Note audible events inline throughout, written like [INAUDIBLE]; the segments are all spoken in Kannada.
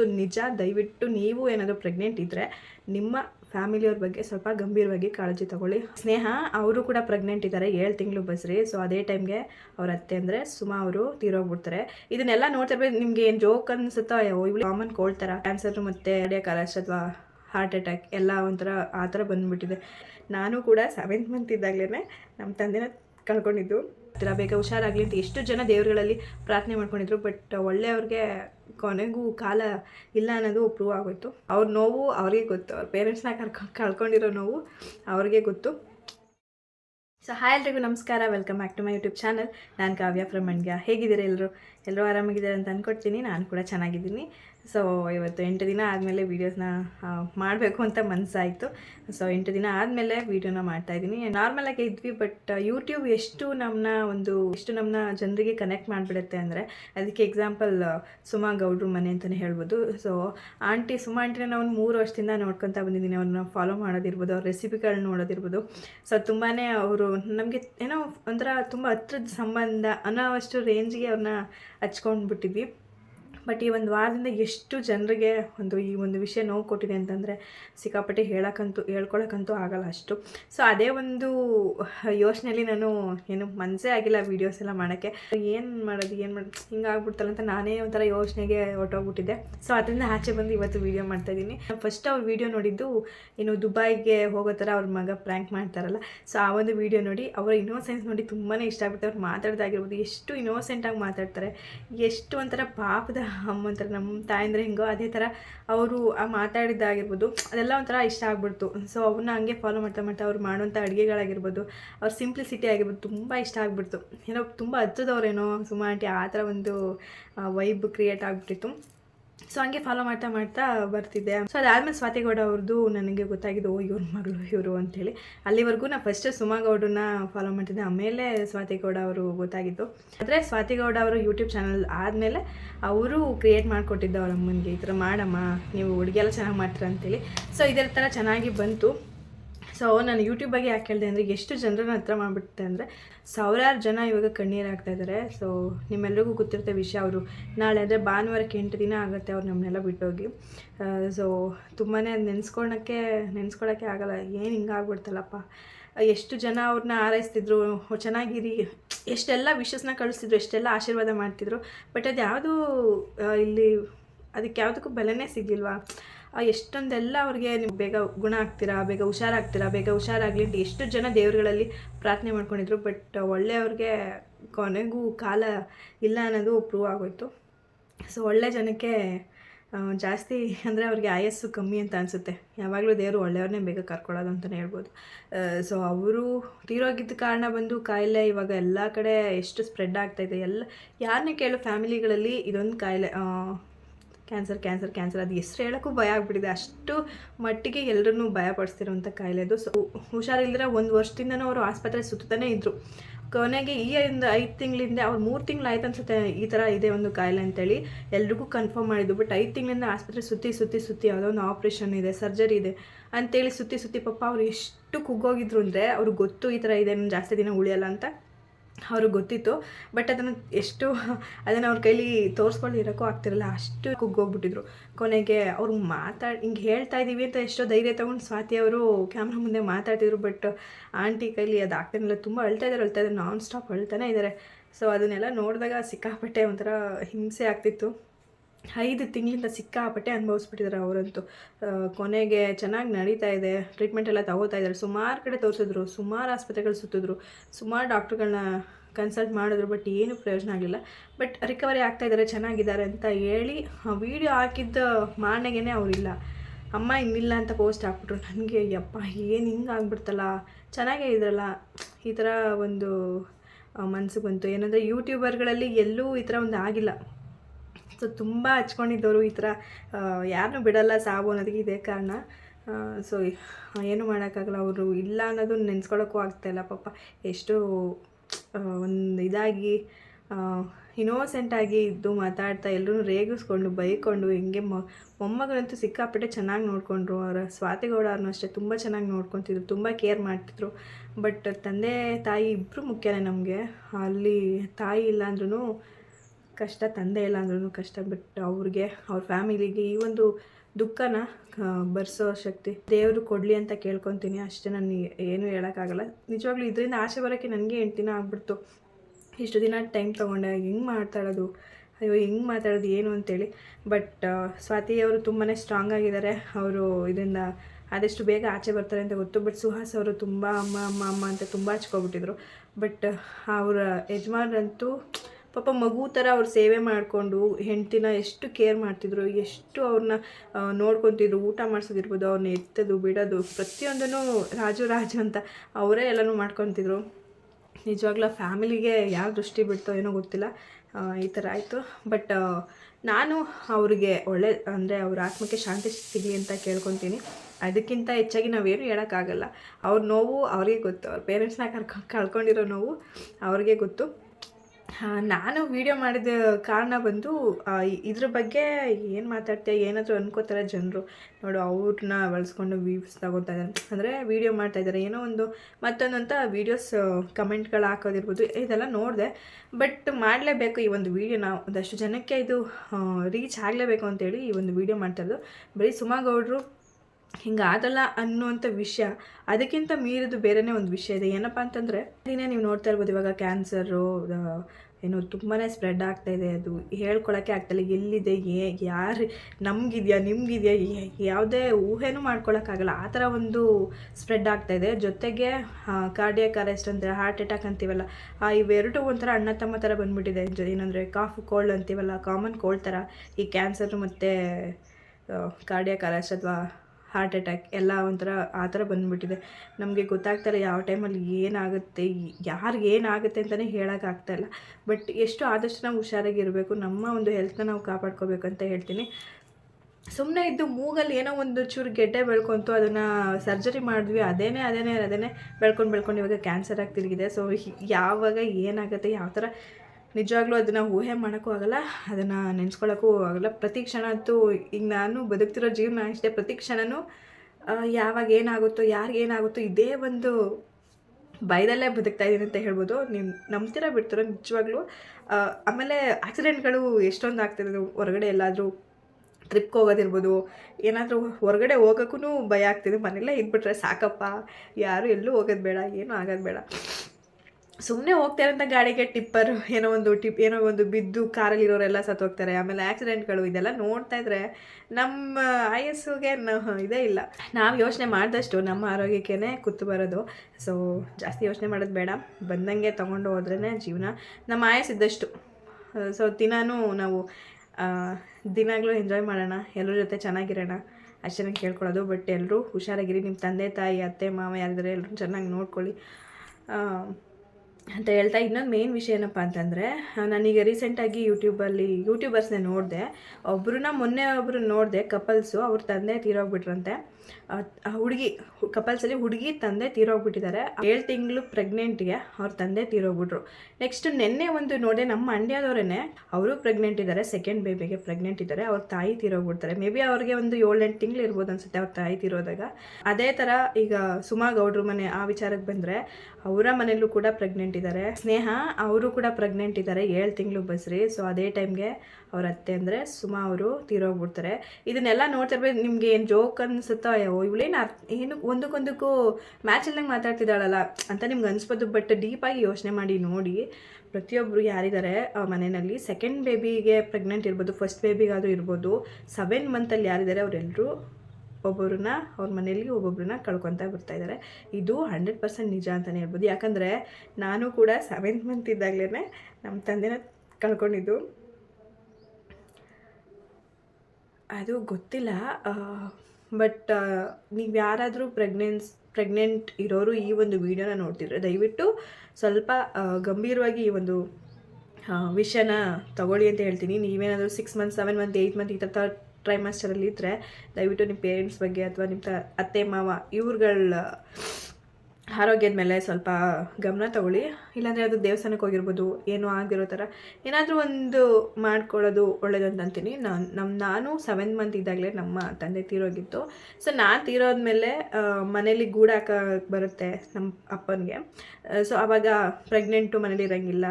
ಇದಂತೂ ನಿಜ, ದಯವಿಟ್ಟು ನೀವು ಏನಾದರೂ ಪ್ರೆಗ್ನೆಂಟ್ ಇದ್ದರೆ ನಿಮ್ಮ ಫ್ಯಾಮಿಲಿಯವ್ರ ಬಗ್ಗೆ ಸ್ವಲ್ಪ ಗಂಭೀರವಾಗಿ ಕಾಳಜಿ ತಗೊಳ್ಳಿ. ಸ್ನೇಹ, ಅವರು ಕೂಡ ಪ್ರೆಗ್ನೆಂಟ್ ಇದ್ದಾರೆ ಏಳು ತಿಂಗಳು ಬಸ್ರಿ. ಸೊ ಅದೇ ಟೈಮ್ಗೆ ಅವ್ರ ಅತ್ತೆ ಅಂದರೆ ಸುಮಾ ಅವರು ತೀರೋಗ್ಬಿಡ್ತಾರೆ. ಇದನ್ನೆಲ್ಲ ನೋಡ್ತಿರ್ಬೇಕು ನಿಮಗೆ ಏನು ಜೋಕ್ ಅನ್ಸುತ್ತೋ ಇವಳು ಕಾಮನ್ ಕೊಳ್ತಾರ ಕ್ಯಾನ್ಸರ್ ಮತ್ತು ಅರೆಸ್ಟ್ ಅಥವಾ ಹಾರ್ಟ್ ಅಟ್ಯಾಕ್ ಎಲ್ಲ ಒಂಥರ ಆ ಥರ ಬಂದುಬಿಟ್ಟಿದೆ. ನಾನು ಕೂಡ ಸೆವೆಂತ್ ಮಂತ್ ಇದ್ದಾಗಲೇ ನಮ್ಮ ತಂದೆನ ಕಳ್ಕೊಂಡಿದ್ದು. ಬೇಗ ಹುಷಾರಾಗಲಿ ಅಂತ ಎಷ್ಟು ಜನ ದೇವರುಗಳಲ್ಲಿ ಪ್ರಾರ್ಥನೆ ಮಾಡ್ಕೊಂಡಿದ್ರು ಬಟ್ ಒಳ್ಳೆಯವ್ರಿಗೆ ಕೊನೆಗೂ ಕಾಲ ಇಲ್ಲ ಅನ್ನೋದು ಪ್ರೂವ್ ಆಗೋಯ್ತು. ಅವ್ರ ನೋವು ಅವ್ರಿಗೆ ಗೊತ್ತು. ಅವ್ರ ಪೇರೆಂಟ್ಸ್ನ ಕರ್ಕೊಂಡು ಕಳ್ಕೊಂಡಿರೋ ನೋವು ಅವ್ರಿಗೆ ಗೊತ್ತು. ಸೊ ಹಾಯ್ ಎಲ್ರಿಗೂ ನಮಸ್ಕಾರ. Welcome back to my YouTube channel ನಾನು ಕಾವ್ಯ ಫ್ರಮ್ ಮಂಡ್ಯ ಹೇಗಿದ್ದೀರಾ ಎಲ್ಲರೂ ಎಲ್ಲರೂ ಆರಾಮಾಗಿದ್ದಾರೆ ಅಂತ ಅಂದ್ಕೊಡ್ತೀನಿ ನಾನು ಕೂಡ ಚೆನ್ನಾಗಿದ್ದೀನಿ. ಸೊ ಇವತ್ತು ಎಂಟು ದಿನ ಆದಮೇಲೆ ವೀಡಿಯೋಸ್ನ ಮಾಡಬೇಕು ಅಂತ ಮನಸ್ಸಾಯಿತು ಸೊ ಎಂಟು ದಿನ ಆದಮೇಲೆ ವೀಡಿಯೋನ ಮಾಡ್ತಾಯಿದ್ದೀನಿ ನಾರ್ಮಲಾಗಿ ಇದ್ವಿ ಬಟ್ ಯೂಟ್ಯೂಬ್ ಎಷ್ಟು ನಮ್ಮನ್ನ ಒಂದು, ಎಷ್ಟು ನಮ್ಮನ್ನ ಜನರಿಗೆ ಕನೆಕ್ಟ್ ಮಾಡಿಬಿಡುತ್ತೆ ಅಂದರೆ, ಅದಕ್ಕೆ ಎಕ್ಸಾಂಪಲ್ ಸುಮಾ ಗೌಡ್ರು ಮನೆ ಅಂತಲೇ ಹೇಳ್ಬೋದು. ಸೊ ಆಂಟಿ, ಸುಮಾ ಆಂಟಿನ ನಾವು ಒಂದು ಮೂರು ವರ್ಷದಿಂದ ನೋಡ್ಕೊತಾ ಬಂದಿದ್ದೀನಿ. ಅವ್ರನ್ನ ಫಾಲೋ ಮಾಡೋದಿರ್ಬೋದು, ಅವ್ರ ರೆಸಿಪಿಗಳನ್ನ ನೋಡೋದಿರ್ಬೋದು. ಸೊ ತುಂಬಾ ಅವರು ನಮಗೆ ಏನೋ ಒಂಥರ ತುಂಬ ಹತ್ರದ ಸಂಬಂಧ ಅನ್ನೋವಷ್ಟು ರೇಂಜ್ಗೆ ಅವ್ರನ್ನ ಹಚ್ಕೊಂಡು ಬಿಟ್ಟಿದ್ವಿ ಬಟ್ ಈ ಒಂದು ವಾರದಿಂದ ಎಷ್ಟು ಜನರಿಗೆ ಒಂದು ಈ ಒಂದು ವಿಷಯ ನೋವು ಕೊಟ್ಟಿದೆ ಅಂತಂದರೆ ಸಿಕ್ಕಾಪಟ್ಟೆ ಹೇಳೋಕ್ಕಂತೂ, ಹೇಳ್ಕೊಳಕ್ಕಂತೂ ಆಗಲ್ಲ ಅಷ್ಟು. ಸೊ ಅದೇ ಒಂದು ಯೋಚನೆಯಲ್ಲಿ ನಾನು ಏನು ಮನಸ್ಸೇ ಆಗಿಲ್ಲ ವೀಡಿಯೋಸ್ ಎಲ್ಲ ಮಾಡೋಕ್ಕೆ. ಏನು ಮಾಡೋದು ಏನು ಮಾಡೋದು? ಹಿಂಗಾಗ್ಬಿಡ್ತಲ್ಲ ಅಂತ ನಾನೇ ಒಂಥರ ಯೋಚನೆಗೆ ಹೊಟ್ಟೋಗ್ಬಿಟ್ಟಿದ್ದೆ ಸೊ ಅದರಿಂದ ಆಚೆ ಬಂದು ಇವತ್ತು ವೀಡಿಯೋ ಮಾಡ್ತಾಯಿದ್ದೀನಿ ಫಸ್ಟ್ ಅವ್ರು ವೀಡಿಯೋ ನೋಡಿದ್ದು ಏನು ದುಬೈಗೆ ಹೋಗೋ ಥರ ಅವ್ರ ಮಗ ಪ್ರ್ಯಾಂಕ್ ಮಾಡ್ತಾರಲ್ಲ. ಸೊ ಆ ಒಂದು ವೀಡಿಯೋ ನೋಡಿ ಅವರ ಇನ್ನೋಸೆನ್ಸ್ ನೋಡಿ ತುಂಬಾ ಇಷ್ಟ ಆಗುತ್ತೆ ಅವ್ರು ಮಾತಾಡ್ದಾಗಿರ್ಬೋದು, ಎಷ್ಟು ಇನ್ನೋಸೆಂಟಾಗಿ ಮಾತಾಡ್ತಾರೆ, ಎಷ್ಟು ಒಂಥರ ಪಾಪದ ಅಮ್ಮಂತರ, ನಮ್ಮ ತಾಯಂದ್ರೆ ಹಿಂಗೋ ಅದೇ ಥರ ಅವರು ಆ ಮಾತಾಡಿದ್ದಾಗಿರ್ಬೋದು. ಅದೆಲ್ಲ ಒಂಥರ ಇಷ್ಟ ಆಗ್ಬಿಡ್ತು. ಸೊ ಅವನ್ನ ಹಂಗೆ ಫಾಲೋ ಮಾಡ್ತಾ ಮಾಡ್ತಾ ಅವ್ರು ಮಾಡುವಂಥ ಅಡುಗೆಗಳಾಗಿರ್ಬೋದು, ಅವ್ರ ಸಿಂಪ್ಲಿಸಿಟಿ ಆಗಿರ್ಬೋದು ತುಂಬ ಇಷ್ಟ ಆಗ್ಬಿಡ್ತು. ಏನೋ ತುಂಬ ಹಚ್ಚದವ್ರೇನೋ ಸುಮಾ ಆಂಟಿ ಆ ಥರ ಒಂದು ವೈಬ್ ಕ್ರಿಯೇಟ್ ಆಗಿಬಿಟ್ಟಿತ್ತು. ಸೊ ಹಂಗೆ ಫಾಲೋ ಮಾಡ್ತಾ ಮಾಡ್ತಾ ಬರ್ತಿದ್ದೆ. ಸೊ ಅದಾದಮೇಲೆ ಸ್ವಾತಿಗೌಡ ಅವ್ರದ್ದು ನನಗೆ ಗೊತ್ತಾಗಿದ್ದು ಓ, ಇವ್ರ ಮಗಳು, ಇವರು ಅಂತೇಳಿ. ಅಲ್ಲಿವರೆಗೂ ನಾನು ಫಸ್ಟ್ ಸುಮಾಗೌಡನ್ನ ಫಾಲೋ ಮಾಡ್ತಿದ್ದೆ. ಆಮೇಲೆ ಸ್ವಾತಿಗೌಡ ಅವರು ಗೊತ್ತಾಗಿದ್ದು. ಆದರೆ ಸ್ವಾತಿಗೌಡ ಅವರು ಯೂಟ್ಯೂಬ್ ಚಾನಲ್ ಆದಮೇಲೆ ಅವರು ಕ್ರಿಯೇಟ್ ಮಾಡಿಕೊಟ್ಟಿದ್ದ ಅವ್ರ ಅಮ್ಮನಿಗೆ, ಈ ಥರ ಮಾಡಮ್ಮ, ನೀವು ಹುಡುಗೆಲ್ಲ ಚೆನ್ನಾಗಿ ಮಾಡ್ತೀರ ಅಂತೇಳಿ. ಸೊ ಇದೇ ಥರ ಚೆನ್ನಾಗಿ ಬಂತು. ಸೊ ನಾನು ಯೂಟ್ಯೂಬ್ ಬಗ್ಗೆ ಯಾಕೆ ಹೇಳಿದೆ ಅಂದರೆ ಎಷ್ಟು ಜನರನ್ನ ಹತ್ರ ಮಾಡಿಬಿಟ್ಟೆ ಅಂದರೆ, ಸಾವಿರಾರು ಜನ ಇವಾಗ ಕಣ್ಣೀರು ಆಗ್ತಾ ಇದ್ದಾರೆ ಸೊ ನಿಮ್ಮೆಲ್ಲರಿಗೂ ಗೊತ್ತಿರುತ್ತೆ ವಿಷಯ ಅವರು. ನಾಳೆ ಅಂದರೆ ಭಾನುವಾರಕ್ಕೆ ಎಂಟು ದಿನ ಆಗುತ್ತೆ ಅವ್ರು ನಮ್ಮನ್ನೆಲ್ಲ ಬಿಟ್ಟೋಗಿ. ಸೊ ತುಂಬಾ ನೆನೆಸ್ಕೊಳಕ್ಕೆ ನೆನೆಸ್ಕೊಳಕ್ಕೆ ಆಗಲ್ಲ. ಏನು ಹಿಂಗಾಗ್ಬಿಡ್ತಲ್ಲಪ್ಪ ಎಷ್ಟು ಜನ ಅವ್ರನ್ನ ಆರೈಸ್ತಿದ್ರು ಚೆನ್ನಾಗಿರಿ. ಎಷ್ಟೆಲ್ಲ ವಿಷಸ್ನ ಕಳಿಸ್ತಿದ್ರು ಎಷ್ಟೆಲ್ಲ ಆಶೀರ್ವಾದ ಮಾಡ್ತಿದ್ರು. ಬಟ್ ಅದು ಯಾವುದೂ ಇಲ್ಲಿ, ಅದಕ್ಕೆ ಯಾವುದಕ್ಕೂ ಬೆಲೆನೇ ಸಿಗಲಿಲ್ವಾ. ಎಷ್ಟೊಂದೆಲ್ಲ ಅವ್ರಿಗೆ ನೀವು ಬೇಗ ಗುಣ ಆಗ್ತೀರಾ, ಬೇಗ ಹುಷಾರಾಗ್ತೀರಾ, ಬೇಗ ಹುಷಾರಾಗಲಿ ಅಂತ ಎಷ್ಟು ಜನ ದೇವರುಗಳಲ್ಲಿ ಪ್ರಾರ್ಥನೆ ಮಾಡ್ಕೊಂಡಿದ್ರು ಬಟ್ ಒಳ್ಳೆಯವ್ರಿಗೆ ಕೊನೆಗೂ ಕಾಲ ಇಲ್ಲ ಅನ್ನೋದು ಪ್ರೂವ್ ಆಗೋಯ್ತು. ಸೊ ಒಳ್ಳೆ ಜನಕ್ಕೆ ಜಾಸ್ತಿ ಅಂದರೆ ಅವ್ರಿಗೆ ಆಯಸ್ಸು ಕಮ್ಮಿ ಅಂತ ಅನಿಸುತ್ತೆ. ಯಾವಾಗಲೂ ದೇವರು ಒಳ್ಳೆಯವ್ರನ್ನೇ ಬೇಗ ಕರ್ಕೊಳ್ಳೋದು ಅಂತಲೇ ಹೇಳ್ಬೋದು. ಸೊ ಅವರು ತೀರೋಗಿದ್ದ ಕಾರಣ ಬಂದು ಕಾಯಿಲೆ ಇವಾಗ ಎಲ್ಲ ಕಡೆ ಎಷ್ಟು ಸ್ಪ್ರೆಡ್ ಆಗ್ತಾಯಿದೆ ಎಲ್ಲ ಯಾರನ್ನೇ ಕೇಳೋ ಫ್ಯಾಮಿಲಿಗಳಲ್ಲಿ ಇದೊಂದು ಕಾಯಿಲೆ ಕ್ಯಾನ್ಸರ್ ಕ್ಯಾನ್ಸರ್ ಕ್ಯಾನ್ಸರ್ ಅದು ಹೆಸ್ರು ಹೇಳೋಕ್ಕೂ ಭಯ ಆಗ್ಬಿಟ್ಟಿದೆ. ಅಷ್ಟು ಮಟ್ಟಿಗೆ ಎಲ್ಲರನ್ನೂ ಭಯಪಡಿಸ್ತಿರೋಂಥ ಕಾಯಿಲೆ ಅದು. ಸೊ ಹುಷಾರಿಲ್ಲದ್ರೆ ಒಂದು ವರ್ಷದಿಂದನೂ ಅವರು ಆಸ್ಪತ್ರೆ ಸುತ್ತಾನೇ ಇದ್ದರು ಕೊನೆಗೆ ಈ ಒಂದು ಐದು ತಿಂಗಳಿಂದ ಅವ್ರು ಮೂರು ತಿಂಗಳು ಆಯ್ತು ಅನ್ಸುತ್ತೆ ಈ ಥರ ಇದೆ ಒಂದು ಕಾಯಿಲೆ ಅಂತೇಳಿ ಎಲ್ರಿಗೂ ಕನ್ಫರ್ಮ್ ಮಾಡಿದ್ದು. ಬಟ್ ಐದು ತಿಂಗಳಿಂದ ಆಸ್ಪತ್ರೆ ಸುತ್ತಿ ಸುತ್ತಿ ಸುತ್ತಿ ಯಾವುದೋ ಒಂದು ಆಪ್ರೇಷನ್ ಇದೆ ಸರ್ಜರಿ ಇದೆ ಅಂತೇಳಿ ಸುತ್ತಿ ಸುತ್ತಿ ಪಾಪ ಅವ್ರು ಎಷ್ಟು ಕುಗ್ಗೋಗಿದ್ರು ಅಂದರೆ ಅವ್ರಿಗೆ ಗೊತ್ತು ಈ ಥರ ಇದೆ ಜಾಸ್ತಿ ದಿನ ಉಳಿಯಲ್ಲ ಅಂತ ಅವ್ರಿಗೆ ಗೊತ್ತಿತ್ತು. ಬಟ್ ಅದನ್ನು ಎಷ್ಟು ಅದನ್ನು ಅವ್ರ ಕೈಲಿ ತೋರಿಸ್ಕೊಂಡು ಇರೋಕ್ಕೂ ಆಗ್ತಿರಲ್ಲ, ಅಷ್ಟು ಕುಗ್ಗೋಗ್ಬಿಟ್ಟಿದ್ರು. ಕೊನೆಗೆ ಅವ್ರು ಮಾತಾಡಿ ಹಿಂಗೆ ಹೇಳ್ತಾ ಇದ್ದೀವಿ ಅಂತ ಎಷ್ಟೋ ಧೈರ್ಯ ತೊಗೊಂಡು ಸ್ವಾತಿ ಅವರು ಕ್ಯಾಮ್ರಾ ಮುಂದೆ ಮಾತಾಡ್ತಿದ್ರು ಬಟ್ ಆಂಟಿ ಕೈಲಿ ಅದು ಆಗ್ತಾನಿಲ್ಲ ತುಂಬ ಅಳ್ತಾ ಇದ್ದಾರೆ ಅಳ್ತಾ ಇದ್ದಾರೆ ನಾನ್ ಸ್ಟಾಪ್ ಅಳ್ತಾನೆ ಇದ್ದಾರೆ ಸೊ ಅದನ್ನೆಲ್ಲ ನೋಡಿದಾಗ ಸಿಕ್ಕಾಪಟ್ಟೆ ಒಂಥರ ಹಿಂಸೆ ಆಗ್ತಿತ್ತು. ಐದು ತಿಂಗಳಿಂದ ಸಿಕ್ಕಾಪಟ್ಟೆ ಅನುಭವಿಸ್ಬಿಟ್ಟಿದ್ದಾರೆ ಅವರಂತೂ. ಕೊನೆಗೆ ಚೆನ್ನಾಗಿ ನಡೀತಾ ಇದೆ ಟ್ರೀಟ್ಮೆಂಟ್ ಎಲ್ಲ ತಗೋತಾ ಇದ್ದಾರೆ. ಸುಮಾರು ಕಡೆ ತೋರಿಸಿದ್ರು, ಸುಮಾರು ಆಸ್ಪತ್ರೆಗಳು ಸುತ್ತಿದ್ರು, ಸುಮಾರು ಡಾಕ್ಟ್ರುಗಳನ್ನ ಕನ್ಸಲ್ಟ್ ಮಾಡಿದ್ರು ಬಟ್ ಏನು ಪ್ರಯೋಜನ ಆಗಲಿಲ್ಲ ಬಟ್ ರಿಕವರಿ ಆಗ್ತಾ ಇದ್ದಾರೆ, ಚೆನ್ನಾಗಿದ್ದಾರೆ ಅಂತ ಹೇಳಿ ವೀಡಿಯೋ ಹಾಕಿದ್ದ ಮಾರ್ನೆಗೇ ಅವರಿಲ್ಲ. ಅಮ್ಮ, ಇನ್ನಿಲ್ಲ ಅಂತ ಪೋಸ್ಟ್ ಹಾಕ್ಬಿಟ್ರು. ನನಗೆ ಯಪ್ಪ, ಏನು ಹಿಂಗೆ ಆಗ್ಬಿಡ್ತಲ್ಲ? ಚೆನ್ನಾಗೇ ಇದ್ರಲ್ಲ? ಈ ಥರ ಒಂದು ಮನಸ್ಸು ಬಂತು. ಏನಂದರೆ ಯೂಟ್ಯೂಬರ್ಗಳಲ್ಲಿ ಎಲ್ಲೂ ಈ ಥರ ಒಂದು ಆಗಿಲ್ಲ. ಸೊ ತುಂಬ ಹಚ್ಕೊಂಡಿದ್ದವರು ಈ ಥರ ಯಾರನ್ನೂ ಬಿಡಲ್ಲ ಸಾವು ಅನ್ನೋದಕ್ಕೆ ಇದೇ ಕಾರಣ. ಸೊ ಏನು ಮಾಡೋಕ್ಕಾಗಲ್ಲ, ಅವರು ಇಲ್ಲ ಅನ್ನೋದು ನೆನೆಸ್ಕೊಳ್ಳೋಕ್ಕೂ ಆಗ್ತಾಯಿಲ್ಲ ಪಾಪ. ಎಷ್ಟು ಒಂದು ಇದಾಗಿ ಇನ್ನೋಸೆಂಟಾಗಿ ಇದ್ದು ಮಾತಾಡ್ತಾ ಎಲ್ಲರೂ ರೇಗಿಸ್ಕೊಂಡು, ಬೈಕೊಂಡು, ಹಿಂಗೆ ಮೊಮ್ಮಗಳಂತೂ ಸಿಕ್ಕಾಪಟ್ಟೆ ಚೆನ್ನಾಗಿ ನೋಡಿಕೊಂಡ್ರು. ಅವರ ಸ್ವಾತಿಗೌಡ ಅವ್ರನ್ನೂ ಅಷ್ಟೇ ತುಂಬ ಚೆನ್ನಾಗಿ ನೋಡ್ಕೊತಿದ್ರು, ತುಂಬ ಕೇರ್ ಮಾಡ್ತಿದ್ರು. ಬಟ್ ತಂದೆ ತಾಯಿ ಇಬ್ಬರು ಮುಖ್ಯನೇ ನಮಗೆ. ಅಲ್ಲಿ ತಾಯಿ ಇಲ್ಲ ಅಂದ್ರೂ ಕಷ್ಟ ತಂದೆ ಇಲ್ಲ ಅಂದ್ರೂ ಕಷ್ಟ ಬಟ್ ಅವ್ರಿಗೆ, ಅವ್ರ ಫ್ಯಾಮಿಲಿಗೆ ಈ ಒಂದು ದುಃಖನ ಬರ್ಸೋ ಶಕ್ತಿ ದೇವರು ಕೊಡಲಿ ಅಂತ ಕೇಳ್ಕೊತೀನಿ. ಅಷ್ಟೇ ನಾನು ಏನು ಹೇಳೋಕ್ಕಾಗಲ್ಲ. ನಿಜವಾಗ್ಲೂ ಇದರಿಂದ ಆಸೆ ಬರೋಕ್ಕೆ ನನಗೆ ಎಂಟು ದಿನ ಆಗ್ಬಿಡ್ತು. ಇಷ್ಟು ದಿನ ಟೈಮ್ ತೊಗೊಂಡೆ, ಹೆಂಗೆ ಮಾತಾಡೋದು ಅಯ್ಯೋ, ಹೆಂಗೆ ಮಾತಾಡೋದು ಏನು ಅಂತೇಳಿ. ಬಟ್ ಸ್ವಾತಿ ಅವರು ತುಂಬಾ ಸ್ಟ್ರಾಂಗ್ ಆಗಿದ್ದಾರೆ. ಅವರು ಇದರಿಂದ ಆದಷ್ಟು ಬೇಗ ಆಚೆ ಬರ್ತಾರೆ ಅಂತ ಗೊತ್ತು. ಬಟ್ ಸುಹಾಸ್ ಅವರು ತುಂಬ ಅಮ್ಮ ಅಮ್ಮ ಅಮ್ಮ ಅಂತ ತುಂಬ ಹಚ್ಕೊಬಿಟ್ಟಿದ್ರು. ಬಟ್ ಅವರ ಯಜಮಾನ್ರಂತೂ ಪಾಪ ಮಗು ಥರ ಅವ್ರು ಸೇವೆ ಮಾಡಿಕೊಂಡು ಹೆಂಡ್ತಿನ ಎಷ್ಟು ಕೇರ್ ಮಾಡ್ತಿದ್ರು, ಎಷ್ಟು ಅವ್ರನ್ನ ನೋಡ್ಕೊತಿದ್ರು, ಊಟ ಮಾಡಿಸೋದಿರ್ಬೋದು ಅವ್ರನ್ನ ಎತ್ತೋದು, ಬಿಡೋದು, ಪ್ರತಿಯೊಂದನ್ನು ರಾಜು ರಾಜು ಅಂತ ಅವರೇ ಎಲ್ಲನೂ ಮಾಡ್ಕೊತಿದ್ರು. ನಿಜವಾಗ್ಲೂ ಫ್ಯಾಮಿಲಿಗೆ ಯಾವ ದೃಷ್ಟಿ ಬಿಡ್ತೋ ಏನೋ ಗೊತ್ತಿಲ್ಲ ಈ ಥರ ಆಯಿತು. ಬಟ್ ನಾನು ಅವರಿಗೆ ಒಳ್ಳೆ, ಅಂದರೆ ಅವ್ರ ಆತ್ಮಕ್ಕೆ ಶಾಂತಿ ಸಿಗಲಿ ಅಂತ ಕೇಳ್ಕೊತೀನಿ. ಅದಕ್ಕಿಂತ ಹೆಚ್ಚಾಗಿ ನಾವೇನು ಹೇಳೋಕ್ಕಾಗಲ್ಲ. ಅವ್ರ ನೋವು ಅವ್ರಿಗೆ ಗೊತ್ತು. ಅವ್ರ ಪೇರೆಂಟ್ಸ್ನ ಕರ್ಕೊ, ಕಳ್ಕೊಂಡಿರೋ ನೋವು ಅವ್ರಿಗೆ ಗೊತ್ತು. ನಾನು ವಿಡಿಯೋ ಮಾಡಿದ ಕಾರಣ ಬಂದು ಇದ್ರ ಬಗ್ಗೆ ಏನು ಮಾತಾಡ್ತೀಯ, ಏನಾದರೂ ಅನ್ಕೋತಾರೆ ಜನರು. ನೋಡು ಅವ್ರನ್ನ ಬಳಸ್ಕೊಂಡು ವ್ಯೂಸ್ ತಗೋತಾ ಇದ್ದಾರೆ ಅಂದರೆ ವಿಡಿಯೋ ಮಾಡ್ತಾ ಇದ್ದಾರೆ ಏನೋ ಒಂದು ಮತ್ತೊಂದಂಥ ವೀಡಿಯೋಸ್ ಕಮೆಂಟ್ಗಳು ಹಾಕೋದಿರ್ಬೋದು, ಇದೆಲ್ಲ ನೋಡಿದೆ. ಬಟ್ ಮಾಡಲೇಬೇಕು ಈ ಒಂದು ವೀಡಿಯೋನ ಒಂದಷ್ಟು ಜನಕ್ಕೆ ಇದು ರೀಚ್ ಆಗಲೇಬೇಕು ಅಂತೇಳಿ ಈ ಒಂದು ವಿಡಿಯೋ ಮಾಡ್ತಾಯಿದ್ದು ಬರೀ ಸುಮಾಗೌಡರು ಹಿಂಗಾದಲ್ಲ ಅನ್ನುವಂಥ ವಿಷಯ, ಅದಕ್ಕಿಂತ ಮೀರಿದು ಬೇರೆನೇ ಒಂದು ವಿಷಯ ಇದೆ. ಏನಪ್ಪ ಅಂತಂದರೆ, ದಿನ ನೀವು ನೋಡ್ತಾ ಇರ್ಬೋದು ಇವಾಗ ಕ್ಯಾನ್ಸರು ಏನು ತುಂಬಾ ಸ್ಪ್ರೆಡ್ ಆಗ್ತಾ ಇದೆ. ಅದು ಹೇಳ್ಕೊಳಕ್ಕೆ ಆಗ್ತಾಯಿಲ್ಲ ಎಲ್ಲಿದೆ, ಏ, ಯಾರು, ನಮಗಿದೆಯಾ, ನಿಮಗಿದೆಯಾ ಯಾವುದೇ ಊಹೆನೂ ಮಾಡ್ಕೊಳಕ್ಕಾಗಲ್ಲ ಆ ಥರ ಒಂದು ಸ್ಪ್ರೆಡ್ ಆಗ್ತಾ ಇದೆ. ಜೊತೆಗೆ ಕಾರ್ಡಿಯಕ್ ಅರೆಸ್ಟ್ ಅಂದರೆ ಹಾರ್ಟ್ ಅಟ್ಯಾಕ್ ಅಂತೀವಲ್ಲ ಇವೆರಡೂ ಒಂಥರ ಅಣ್ಣ, ತಮ್ಮ ಥರ ಬಂದ್ಬಿಟ್ಟಿದೆ. ಏನಂದರೆ ಕಾಫ್ ಕೋಲ್ಡ್ ಅಂತೀವಲ್ಲ ಕಾಮನ್ ಕೋಲ್ಡ್ ಥರ. ಈ ಕ್ಯಾನ್ಸರು ಮತ್ತು ಕಾರ್ಡಿಯಕ್ ಅರೆಸ್ಟ್ ಅಥವಾ ಹಾರ್ಟ್ ಅಟ್ಯಾಕ್ ಎಲ್ಲ ಒಂಥರ ಆ ಥರ ಬಂದುಬಿಟ್ಟಿದೆ. ನಮಗೆ ಗೊತ್ತಾಗ್ತಾಯಿಲ್ಲ ಯಾವ ಟೈಮಲ್ಲಿ ಏನಾಗುತ್ತೆ, ಯಾರಿಗೆ ಏನಾಗುತ್ತೆ ಅಂತಲೇ ಹೇಳೋಕ್ಕಾಗ್ತಾಯಿಲ್ಲ ಬಟ್ ಎಷ್ಟು ಆದಷ್ಟು ನಾವು ಹುಷಾರಾಗಿರಬೇಕು ನಮ್ಮ ಒಂದು ಹೆಲ್ತ್ನ ನಾವು ಕಾಪಾಡ್ಕೋಬೇಕು ಅಂತ ಹೇಳ್ತೀನಿ. ಸುಮ್ಮನೆ ಇದ್ದು ಮೂಗಲ್ಲಿ ಏನೋ ಒಂದು ಚೂರು ಗೆಡ್ಡೆ ಬೆಳ್ಕೊಂತು ಅದನ್ನು ಸರ್ಜರಿ ಮಾಡಿದ್ವಿ, ಅದೇನೇ ಅದೇನೇ ಅದೇನೇ ಬೆಳ್ಕೊಂಡು ಬೆಳ್ಕೊಂಡು ಇವಾಗ ಕ್ಯಾನ್ಸರ್ ಆಗಿ ತಿರುಗಿದೆ. ಸೊ ಯಾವಾಗ ಏನಾಗುತ್ತೆ, ಯಾವ ಥರ ನಿಜವಾಗ್ಲೂ ಅದನ್ನು ಊಹೆ ಮಾಡೋಕ್ಕೂ ಆಗಲ್ಲ, ಅದನ್ನು ನೆನೆಸ್ಕೊಳ್ಳೋಕ್ಕೂ ಆಗಲ್ಲ. ಪ್ರತಿ ಕ್ಷಣ ಅಂತೂ ಈಗ ನಾನು ಬದುಕ್ತಿರೋ ಜೀವನ ಅಷ್ಟೇ ಪ್ರತಿ ಕ್ಷಣವೂ ಯಾವಾಗ ಏನಾಗುತ್ತೋ ಯಾರಿಗೇನಾಗುತ್ತೋ ಇದೇ ಒಂದು ಭಯದಲ್ಲೇ ಬದುಕ್ತಾ ಇದ್ದೀನಿ ಅಂತ ಹೇಳ್ಬೋದು. ನೀವು ನಂಬ್ತೀರ ಬಿಡ್ತೀರೋ? ನಿಜವಾಗ್ಲೂ ಆಮೇಲೆ ಆಕ್ಸಿಡೆಂಟ್ಗಳು ಎಷ್ಟೊಂದು ಆಗ್ತಿರೋದು? ಹೊರಗಡೆ ಎಲ್ಲಾದರೂ ಟ್ರಿಪ್ಗೆ ಹೋಗೋದಿರ್ಬೋದು, ಏನಾದರೂ ಹೊರಗಡೆ ಹೋಗೋಕ್ಕೂ ಭಯ ಆಗ್ತಿದೆ. ಮನೆಯಲ್ಲೇ ಇದ್ಬಿಟ್ರೆ ಸಾಕಪ್ಪ, ಯಾರು ಎಲ್ಲೂ ಹೋಗೋದು ಬೇಡ, ಏನೂ ಆಗೋದು ಬೇಡ. ಸುಮ್ಮನೆ ಹೋಗ್ತಾರಂತ ಗಾಡಿಗೆ ಟಿಪ್ಪರ್, ಏನೋ ಒಂದು ಟಿಪ್, ಏನೋ ಒಂದು ಬಿದ್ದು ಕಾರಲ್ಲಿ ಇರೋರೆಲ್ಲ ಸತ್ತು ಹೋಗ್ತಾರೆ ಆಮೇಲೆ ಆಕ್ಸಿಡೆಂಟ್ಗಳು ಇದೆಲ್ಲ ನೋಡ್ತಾ ಇದ್ರೆ ನಮ್ಮ ಆಯಸ್ಸುಗೆ ಇದೇ ಇಲ್ಲ. ನಾವು ಯೋಚನೆ ಮಾಡಿದಷ್ಟು ನಮ್ಮ ಆರೋಗ್ಯಕ್ಕೇ ಕುತ್ತು ಬರೋದು. ಸೊ ಜಾಸ್ತಿ ಯೋಚನೆ ಮಾಡೋದು ಬೇಡ. ಬಂದಂಗೆ ತೊಗೊಂಡು ಹೋದ್ರೇ ಜೀವನ ನಮ್ಮ ಆಯಸ್ಸಿದ್ದಷ್ಟು ಸೊ ದಿನಾನೂ ನಾವು ದಿನಾಗಲೂ ಎಂಜಾಯ್ ಮಾಡೋಣ. ಎಲ್ಲರ ಜೊತೆ ಚೆನ್ನಾಗಿರೋಣ. ಅಷ್ಟು ಚೆನ್ನಾಗಿ ಕೇಳ್ಕೊಳ್ಳೋದು ಬಟ್ ಎಲ್ಲರೂ ಹುಷಾರಾಗಿರಿ. ನಿಮ್ಮ ತಂದೆ, ತಾಯಿ, ಅತ್ತೆ, ಮಾವ ಯಾರಿದ್ದಾರೆ ಎಲ್ಲರೂ ಚೆನ್ನಾಗಿ ನೋಡ್ಕೊಳ್ಳಿ. ಅಂತ ಹೇಳ್ತಾ ಇನ್ನೊಂದು ಮೇನ್ ವಿಷಯ ಏನಪ್ಪ ಅಂತಂದರೆ ನಾನೀಗ ರೀಸೆಂಟಾಗಿ ಯೂಟ್ಯೂಬಲ್ಲಿ ಯೂಟ್ಯೂಬರ್ಸ್ನೇ ನೋಡಿದೆ. ಒಬ್ಬರನ್ನ ಮೊನ್ನೆ ಒಬ್ಬರು ನೋಡಿದೆ ಕಪಲ್ಸು ಅವ್ರ ತಂದೆ ತೀರೋಗ್ಬಿಟ್ರಂತೆ ಆ ಹುಡುಗಿ ಕಪಲ್ಸಲ್ಲಿ ಹುಡುಗಿ ತಂದೆ ತೀರೋಗ್ಬಿಟ್ಟಿದ್ದಾರೆ. ಏಳು ತಿಂಗಳು ಪ್ರೆಗ್ನೆಂಟ್ಗೆ ಅವ್ರ ತಂದೆ ತೀರೋಗ್ಬಿಟ್ರು. ನೆಕ್ಸ್ಟ್ ನಿನ್ನೆ ಒಂದು ನೋಡಿ ನಮ್ಮ ಮಂಡ್ಯದವರೇ ಅವರು ಪ್ರೆಗ್ನೆಂಟ್ ಇದ್ದಾರೆ, ಸೆಕೆಂಡ್ ಬೇಬಿಗೆ ಪ್ರೆಗ್ನೆಂಟ್ ಇದ್ದಾರೆ, ಅವ್ರ ತಾಯಿ ತೀರೋಗ್ಬಿಡ್ತಾರೆ. ಮೇ ಬಿ ಅವ್ರಿಗೆ ಒಂದು ಏಳೆಂಟು ತಿಂಗಳು ಇರ್ಬೋದು ಅನ್ಸುತ್ತೆ ಅವ್ರ ತಾಯಿ ತೀರೋದಾಗ. ಅದೇ ಥರ ಈಗ ಸುಮಾ ಗೌಡ್ರ ಮನೆ ಆ ವಿಚಾರಕ್ಕೆ ಬಂದರೆ ಅವರ ಮನೆಯಲ್ಲೂ ಕೂಡ ಪ್ರೆಗ್ನೆಂಟ್ ಇದ್ದಾರೆ. ಸ್ನೇಹ, ಅವರು ಕೂಡ ಪ್ರೆಗ್ನೆಂಟ್ ಇದ್ದಾರೆ, ಏಳು ತಿಂಗಳು ಬಸ್ರಿ. ಸೊ ಅದೇ ಟೈಮ್ಗೆ ಅವ್ರ ಅತ್ತೆ ಅಂದರೆ ಸುಮಾ ಅವರು ತೀರೋಗ್ಬಿಡ್ತಾರೆ. ಇದನ್ನೆಲ್ಲ ನೋಡ್ತಿರ್ಬೇಕು, ನಿಮ್ಗೆ ಏನು ಜೋಕ್ ಅನ್ಸುತ್ತೋ ಅಯ್ಯೋ ಇವಳೇನು ಏನು, ಒಂದಕ್ಕೊಂದಕ್ಕೂ ಮ್ಯಾಚ್ ಇಲ್ಲದಂಗೆ ಮಾತಾಡ್ತಿದ್ದಾಳಲ್ಲ ಅಂತ ನಿಮ್ಗೆ ಅನಿಸ್ಬೋದು ಬಟ್ ಡೀಪಾಗಿ ಯೋಚನೆ ಮಾಡಿ ನೋಡಿ. ಪ್ರತಿಯೊಬ್ಬರು ಯಾರಿದ್ದಾರೆ ಮನೆಯಲ್ಲಿ ಸೆಕೆಂಡ್ ಬೇಬಿಗೆ ಪ್ರೆಗ್ನೆಂಟ್ ಇರ್ಬೋದು ಫಸ್ಟ್ ಬೇಬಿಗಾದರೂ ಇರ್ಬೋದು ಸೆವೆನ್ ಮಂತಲ್ಲಿ ಯಾರಿದ್ದಾರೆ ಅವರೆಲ್ಲರೂ ಒಬ್ಬೊಬ್ಬರನ್ನ ಅವ್ರ ಮನೆಯಲ್ಲಿ ಒಬ್ಬೊಬ್ಬರನ್ನ ಕಳ್ಕೊತಾ ಬರ್ತಾ ಇದ್ದಾರೆ ಇದು ಹಂಡ್ರೆಡ್ ಪರ್ಸೆಂಟ್ ನಿಜ ಅಂತಲೇ ಹೇಳ್ಬೋದು. ಯಾಕಂದರೆ ನಾನು ಕೂಡ ಸೆವೆಂತ್ ಮಂತ್ ಇದ್ದಾಗಲೇ ನಮ್ಮ ತಂದೆನ ಕಳ್ಕೊಂಡಿದ್ದು. ಅದು ಗೊತ್ತಿಲ್ಲ ಬಟ್ ನೀವು ಯಾರಾದರೂ ಪ್ರೆಗ್ನೆನ್ಸ್, ಪ್ರೆಗ್ನೆಂಟ್ ಇರೋರು ಈ ಒಂದು ವಿಡಿಯೋನ ನೋಡ್ತಿದ್ರೆ, ದಯವಿಟ್ಟು ಸ್ವಲ್ಪ ಗಂಭೀರವಾಗಿ ಈ ಒಂದು ವಿಷಯನ ತಗೊಳ್ಳಿ ಅಂತ ಹೇಳ್ತೀನಿ. ನೀವೇನಾದರೂ six month seven month eight month ಈ ಥರ ಟ್ರೈಮಾಸ್ಟರಲ್ಲಿ ಇದ್ದರೆ ದಯವಿಟ್ಟು ನಿಮ್ಮ ಪೇರೆಂಟ್ಸ್ ಬಗ್ಗೆ ಅಥವಾ ನಿಮ್ಮ ಅತ್ತೆ, ಮಾವ, ಇವ್ರುಗಳ ಆರೋಗ್ಯದ ಮೇಲೆ ಸ್ವಲ್ಪ ಗಮನ ತಗೊಳ್ಳಿ. ಇಲ್ಲಾಂದರೆ ಅದು ದೇವಸ್ಥಾನಕ್ಕೆ ಹೋಗಿರ್ಬೋದು, ಏನೋ ಆಗಿರೋ ಥರ. ಏನಾದರೂ ಒಂದು ಮಾಡ್ಕೊಳ್ಳೋದು ಒಳ್ಳೇದು ಅಂತ ಅಂತೀನಿ. ನಾನು ನಮ್ಮ ನಾನು ಸೆವೆನ್ ಮಂತ್ ಇದ್ದಾಗಲೇ ನಮ್ಮ ತಂದೆ ತೀರೋಗಿತ್ತು. ಸೊ ನಾನು ತೀರೋದ್ಮೇಲೆ ಮನೇಲಿ ಗೂಡಾಕ ಬರುತ್ತೆ ನಮ್ಮ ಅಪ್ಪನಿಗೆ. ಸೊ ಆವಾಗ ಪ್ರೆಗ್ನೆಂಟು ಮನೇಲಿ ಇರೋಂಗಿಲ್ಲ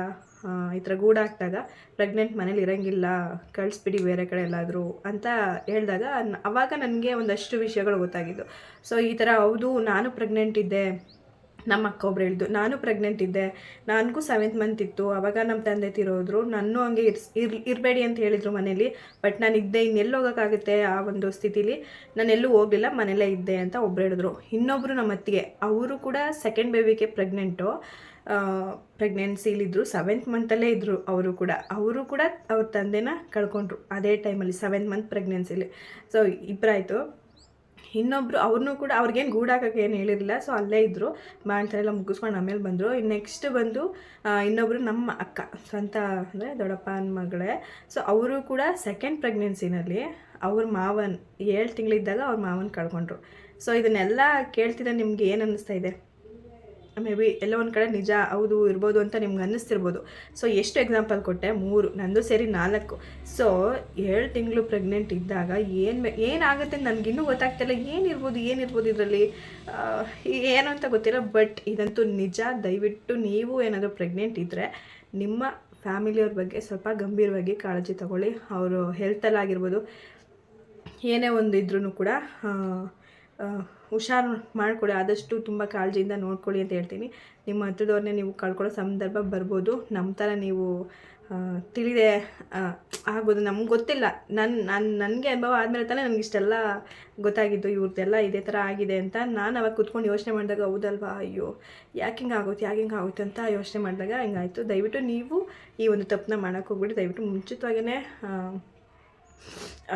ಈ ಥರ ಗೂಡಾಕ್ದಾಗ ಪ್ರೆಗ್ನೆಂಟ್ ಮನೇಲಿ ಇರೋಂಗಿಲ್ಲ ಕಳಿಸ್ಬಿಡಿ ಬೇರೆ ಕಡೆ ಎಲ್ಲಾದರೂ ಅಂತ ಹೇಳಿದಾಗ ಅವಾಗ ನನಗೆ ಒಂದಷ್ಟು ವಿಷಯಗಳು ಗೊತ್ತಾಗಿದ್ದು. ಸೊ ಈ ಥರ ಹೌದು, ನಾನು ಪ್ರೆಗ್ನೆಂಟ್ ಇದ್ದೆ. ನಮ್ಮ ಅಕ್ಕ ಒಬ್ರು ಹೇಳಿದ್ದು, ನಾನು ಪ್ರೆಗ್ನೆಂಟ್ ಇದ್ದೆ, ನನಗೂ ಸೆವೆಂತ್ ಮಂತ್ ಇತ್ತು, ಅವಾಗ ನಮ್ಮ ತಂದೆ ತಿರೋದ್ರು ನಾನು ಹಂಗೆ ಇರ್ಸ್, ಇರ್, ಇರಬೇಡಿ ಅಂತ ಹೇಳಿದರು ಮನೇಲಿ ಬಟ್ ನಾನು ಇದ್ದೆ ಇನ್ನೆಲ್ಲಿ ಹೋಗೋಕ್ಕಾಗುತ್ತೆ ಆ ಒಂದು ಸ್ಥಿತಿಲಿ, ನಾನು ಎಲ್ಲೂ ಹೋಗಲಿಲ್ಲ ಮನೇಲೇ ಇದ್ದೆ, ಅಂತ ಒಬ್ರು ಹೇಳಿದ್ರು. ಇನ್ನೊಬ್ಬರು ನಮ್ಮ ಅತ್ತಿಗೆ, ಅವರು ಕೂಡ ಸೆಕೆಂಡ್ ಬೇಬಿಗೆ ಪ್ರೆಗ್ನೆಂಟು ಪ್ರೆಗ್ನೆನ್ಸಿಲಿದ್ದರು ಸೆವೆಂತ್ ಮಂತಲ್ಲೇ ಇದ್ದರು ಅವರು ಕೂಡ. ಅವರು ಕೂಡ ಅವ್ರ ತಂದೆನ ಕಳ್ಕೊಂಡ್ರು, ಅದೇ ಟೈಮಲ್ಲಿ ಸೆವೆಂತ್ ಮಂತ್ ಪ್ರೆಗ್ನೆನ್ಸಿಲಿ ಸೊ ಇಬ್ಬರಾಯಿತು ಇನ್ನೊಬ್ರು ಅವ್ರನ್ನೂ ಕೂಡ ಅವ್ರಿಗೇನು ಗೂಡಾಕಕ್ಕೆ ಏನು ಹೇಳಿರಲಿಲ್ಲ. ಸೊ ಅಲ್ಲೇ ಇದ್ದರು ಮಾಡ್ತಾರೆಲ್ಲ ಮುಗಿಸ್ಕೊಂಡು ಆಮೇಲೆ ಬಂದರು. ಇನ್ನು ನೆಕ್ಸ್ಟ್ ಬಂದು ಇನ್ನೊಬ್ಬರು ನಮ್ಮ ಅಕ್ಕ ಸ್ವಂತ ಅಂದರೆ ದೊಡ್ಡಪ್ಪನ ಮಗಳೇ. ಸೊ ಅವರು ಕೂಡ ಸೆಕೆಂಡ್ ಪ್ರೆಗ್ನೆನ್ಸಿನಲ್ಲಿ ಅವ್ರ ಮಾವನ್ ಏಳು ತಿಂಗಳಿದ್ದಾಗ ಅವ್ರ ಮಾವನ್ ಕಳ್ಕೊಂಡ್ರು. ಸೊ ಇದನ್ನೆಲ್ಲ ಕೇಳ್ತಿದ್ರೆ ನಿಮ್ಗೆ ಏನು ಅನ್ನಿಸ್ತಾ ಇದೆ? ಮೇ ಬಿ ಎಲ್ಲ ಒಂದು ಕಡೆ ನಿಜ, ಹೌದು, ಇರ್ಬೋದು ಅಂತ ನಿಮ್ಗೆ ಅನ್ನಿಸ್ತಿರ್ಬೋದು. ಸೊ ಎಷ್ಟು ಎಕ್ಸಾಂಪಲ್ ಕೊಟ್ಟೆ? ಮೂರು, ನಂದು ಸೇರಿ ನಾಲ್ಕು. ಸೊ ಏಳು ತಿಂಗಳು ಪ್ರೆಗ್ನೆಂಟ್ ಇದ್ದಾಗ ಏನು ಏನಾಗುತ್ತೆ ನನಗಿನ್ನೂ ಗೊತ್ತಾಗ್ತಿಲ್ಲ, ಏನಿರ್ಬೋದು ಏನಿರ್ಬೋದು ಇದರಲ್ಲಿ? ಏನು ಅಂತ ಗೊತ್ತಿಲ್ಲ ಬಟ್ ಇದಂತೂ ನಿಜ. ದಯವಿಟ್ಟು ನೀವು ಏನಾದರೂ ಪ್ರೆಗ್ನೆಂಟ್ ಇದ್ದರೆ ನಿಮ್ಮ ಫ್ಯಾಮಿಲಿಯವ್ರ ಬಗ್ಗೆ ಸ್ವಲ್ಪ ಗಂಭೀರವಾಗಿ ಕಾಳಜಿ ತಗೊಳ್ಳಿ. ಅವರು ಹೆಲ್ತಲ್ಲಾಗಿರ್ಬೋದು ಏನೇ ಒಂದು ಇದ್ರೂ ಕೂಡ ಹುಷಾರು ಮಾಡ್ಕೊಳ್ಳಿ, ಆದಷ್ಟು ತುಂಬ ಕಾಳಜಿಯಿಂದ ನೋಡ್ಕೊಳ್ಳಿ ಅಂತ ಹೇಳ್ತೀನಿ. ನಿಮ್ಮ ಹತ್ರದವ್ರನ್ನೇ ನೀವು ಕಳ್ಕೊಳ್ಳೋ ಸಂದರ್ಭ ಬರ್ಬೋದು. ನಮ್ಮ ಥರ ನೀವು ತಿಳಿದೆ ಆಗ್ಬೋದು ನಮ್ಗೆ ಗೊತ್ತಿಲ್ಲ. ನನ್ನ ನಾನು, ನನಗೆ ಅನುಭವ ಆದಮೇಲೆ ತಾನೇ ನನಗೆ ಇಷ್ಟೆಲ್ಲ ಗೊತ್ತಾಗಿದ್ದು ಇವ್ರದ್ದೆಲ್ಲ ಇದೇ ಥರ ಆಗಿದೆ ಅಂತ ನಾನು ಅವಾಗ ಕುತ್ಕೊಂಡು ಯೋಚನೆ ಮಾಡಿದಾಗ, ಹೌದಲ್ವಾ, ಅಯ್ಯೋ, ಯಾಕೆ ಹಿಂಗೆ ಆಗುತ್ತೆ ಯಾಕೆ ಹಿಂಗೆ ಆಗುತ್ತೆ ಅಂತ ಯೋಚನೆ ಮಾಡಿದಾಗ ಹಿಂಗಾಯಿತು. ದಯವಿಟ್ಟು ನೀವು ಈ ಒಂದು ತಪ್ಪನ್ನ ಮಾಡೋಕ್ಕೆ ಹೋಗ್ಬಿಟ್ಟು ದಯವಿಟ್ಟು ಮುಂಚಿತವಾಗೇ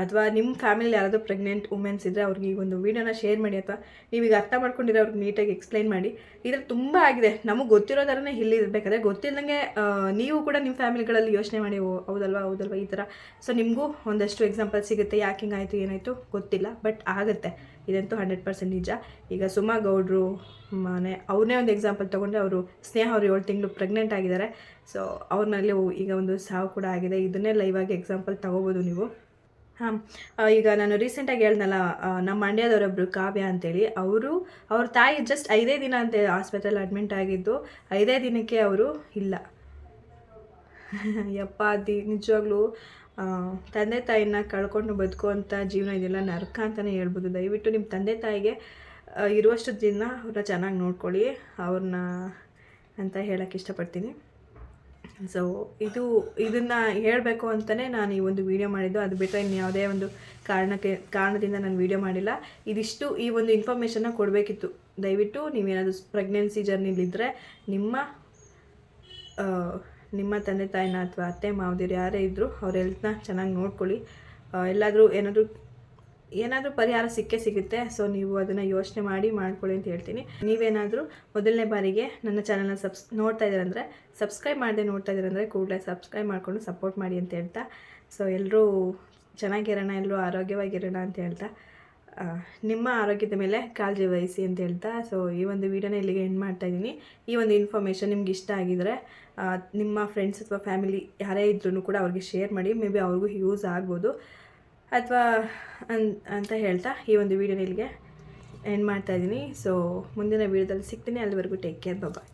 ಅಥವಾ ನಿಮ್ಮ ಫ್ಯಾಮಿಲಿ ಯಾರಾದರೂ ಪ್ರೆಗ್ನೆಂಟ್ ವುಮೆನ್ಸ್ ಇದ್ದರೆ ಅವ್ರಿಗೆ ಈ ಒಂದು ವೀಡಿಯೋನ ಶೇರ್ ಮಾಡಿ ಅಥವಾ ನೀವೀಗ ಅರ್ಥ ಮಾಡ್ಕೊಂಡಿರೋ ಅವ್ರಿಗೆ ನೀಟಾಗಿ ಎಕ್ಸ್ಪ್ಲೈನ್ ಮಾಡಿ ಇದ್ರ ತುಂಬ ಆಗಿದೆ. ನಮಗೆ ಗೊತ್ತಿರೋ ಥರನೇ ಇಲ್ಲಿ ಇರಬೇಕಾದ್ರೆ ಗೊತ್ತಿಲ್ಲದಂಗೆ ನೀವು ಕೂಡ ನಿಮ್ಮ ಫ್ಯಾಮಿಲಿಗಳಲ್ಲಿ ಯೋಚನೆ ಮಾಡಿ ಹೌದಲ್ವಾ ಹೌದಲ್ವಾ, ಈ ಥರ. ಸೊ ನಿಮಗೂ ಒಂದಷ್ಟು ಎಕ್ಸಾಂಪಲ್ ಸಿಗುತ್ತೆ. ಯಾಕೆ ಹಿಂಗಾಯಿತು, ಏನಾಯಿತು ಗೊತ್ತಿಲ್ಲ ಬಟ್ ಆಗುತ್ತೆ. ಇದಂತೂ ಹಂಡ್ರೆಡ್ ಪರ್ಸೆಂಟ್ ನಿಜ. ಈಗ ಸುಮಾ ಗೌಡ್ರು, ಮನೆ ಅವ್ರನ್ನೇ ಒಂದು ಎಕ್ಸಾಂಪಲ್ ತೊಗೊಂಡ್ರೆ ಅವರು, ಸ್ನೇಹ ಅವರು ಏಳು ತಿಂಗಳು ಪ್ರೆಗ್ನೆಂಟ್ ಆಗಿದ್ದಾರೆ. ಸೊ ಅವ್ರ ಮೇಲೆ ಈಗ ಒಂದು ಸಾವು ಕೂಡ ಆಗಿದೆ. ಇದನ್ನೇ ಲೈವ್ ಆಗಿ ಎಕ್ಸಾಂಪಲ್ ತೊಗೋಬೋದು ನೀವು. ಹಾಂ ಈಗ ನಾನು ರೀಸೆಂಟಾಗಿ ಹೇಳ್ದಲ್ಲ ನಮ್ಮ ಮಂಡ್ಯದವರೊಬ್ಬರು ಕಾವ್ಯ ಅಂತೇಳಿ, ಅವರು, ಅವ್ರ ತಾಯಿ ಜಸ್ಟ್ ಐದೇ ದಿನ ಅಂತ ಆಸ್ಪತ್ರೆಯಲ್ಲಿ ಅಡ್ಮಿಂಟ್ ಆಗಿದ್ದು, ಐದೇ ದಿನಕ್ಕೆ ಅವರು ಇಲ್ಲ. [LAUGHS] ಯಪ್ಪ ದಿ ನಿಜವಾಗ್ಲೂ ತಂದೆ ತಾಯಿನ ಕಳ್ಕೊಂಡು ಬದುಕುವಂಥ ಜೀವನ ಇದೆಲ್ಲ ನರಕ ಅಂತಲೇ ಹೇಳ್ಬೋದು. ದಯವಿಟ್ಟು ನಿಮ್ಮ ತಂದೆ ತಾಯಿಗೆ ಇರುವಷ್ಟು ದಿನ ಅವ್ರನ್ನ ಚೆನ್ನಾಗಿ ನೋಡ್ಕೊಳ್ಳಿ, ಅವ್ರನ್ನ ಅಂತ ಹೇಳೋಕ್ಕೆ ಇಷ್ಟಪಡ್ತೀನಿ. ಸೊ ಇದು, ಇದನ್ನು ಹೇಳಬೇಕು ಅಂತಲೇ ನಾನು ಈ ಒಂದು ವಿಡಿಯೋ ಮಾಡಿದ್ದು. ಅದು ಬಿಟ್ಟರೆ ಇನ್ನು ಯಾವುದೇ ಒಂದು ಕಾರಣಕ್ಕೆ, ಕಾರಣದಿಂದ ನಾನು ವಿಡಿಯೋ ಮಾಡಿಲ್ಲ. ಇದಿಷ್ಟು ಈ ಒಂದು ಇನ್ಫಾರ್ಮೇಷನ್ನ ಕೊಡಬೇಕಿತ್ತು. ದಯವಿಟ್ಟು ನೀವೇನಾದರೂ ಪ್ರೆಗ್ನೆನ್ಸಿ ಜರ್ನಿಲಿದ್ದರೆ ನಿಮ್ಮ ನಿಮ್ಮ ತಂದೆ ತಾಯಿನ ಅಥವಾ ಅತ್ತೆ ಮಾವದಿರು ಯಾರೇ ಇದ್ದರೂ ಅವ್ರ ಹೆಲ್ತ್ನ ಚೆನ್ನಾಗಿ ನೋಡ್ಕೊಳ್ಳಿ. ಎಲ್ಲಾದರೂ ಏನಾದರೂ ಏನಾದರೂ ಪರಿಹಾರ ಸಿಕ್ಕೇ ಸಿಗುತ್ತೆ. ಸೊ ನೀವು ಅದನ್ನು ಯೋಚನೆ ಮಾಡಿ ಮಾಡ್ಕೊಳ್ಳಿ ಅಂತ ಹೇಳ್ತೀನಿ. ನೀವೇನಾದರೂ ಮೊದಲನೇ ಬಾರಿಗೆ ನನ್ನ ಚಾನಲ್ನ ಸಬ್ಸ್ ನೋಡ್ತಾ ಇದ್ದೀರಂದರೆ ಸಬ್ಸ್ಕ್ರೈಬ್ ಮಾಡದೆ ನೋಡ್ತಾ ಇದ್ದೀರಂದರೆ ಕೂಡಲೇ ಸಬ್ಸ್ಕ್ರೈಬ್ ಮಾಡಿಕೊಂಡು ಸಪೋರ್ಟ್ ಮಾಡಿ ಅಂತ ಹೇಳ್ತಾ. ಸೊ ಎಲ್ಲರೂ ಚೆನ್ನಾಗಿರೋಣ ಎಲ್ಲರೂ ಆರೋಗ್ಯವಾಗಿರೋಣ ಅಂತ ಹೇಳ್ತಾ. ನಿಮ್ಮ ಆರೋಗ್ಯದ ಮೇಲೆ ಕಾಳಜಿ ವಹಿಸಿ ಅಂತ ಹೇಳ್ತಾ. ಸೊ ಈ ಒಂದು ವಿಡಿಯೋನ ಇಲ್ಲಿಗೆ ಎಂಡ್ ಮಾಡ್ತಾ ಇದ್ದೀನಿ. ಈ ಒಂದು ಇನ್ಫಾರ್ಮೇಷನ್ ನಿಮ್ಗೆ ಇಷ್ಟ ಆಗಿದರೆ ನಿಮ್ಮ ಫ್ರೆಂಡ್ಸ್ ಅಥವಾ ಫ್ಯಾಮಿಲಿ ಯಾರೇ ಇದ್ರೂ ಕೂಡ ಅವ್ರಿಗೆ ಶೇರ್ ಮಾಡಿ ಮೇ ಬಿ ಅವ್ರಿಗೂ ಯೂಸ್ ಆಗ್ಬೋದು. ಅಥವಾ ಅನ್, ಅಂತ ಹೇಳ್ತಾ ಈ ಒಂದು ವೀಡಿಯೋ ಇಲ್ಲಿಗೆ ಎಂಡ್ ಮಾಡ್ತಾ ಇದ್ದೀನಿ. ಸೊ ಮುಂದಿನ ವೀಡಿಯೋದಲ್ಲಿ ಸಿಗ್ತೀನಿ. ಅಲ್ಲಿವರೆಗೂ ಟೇಕ್ ಕೇರ್ ಬಾಯ್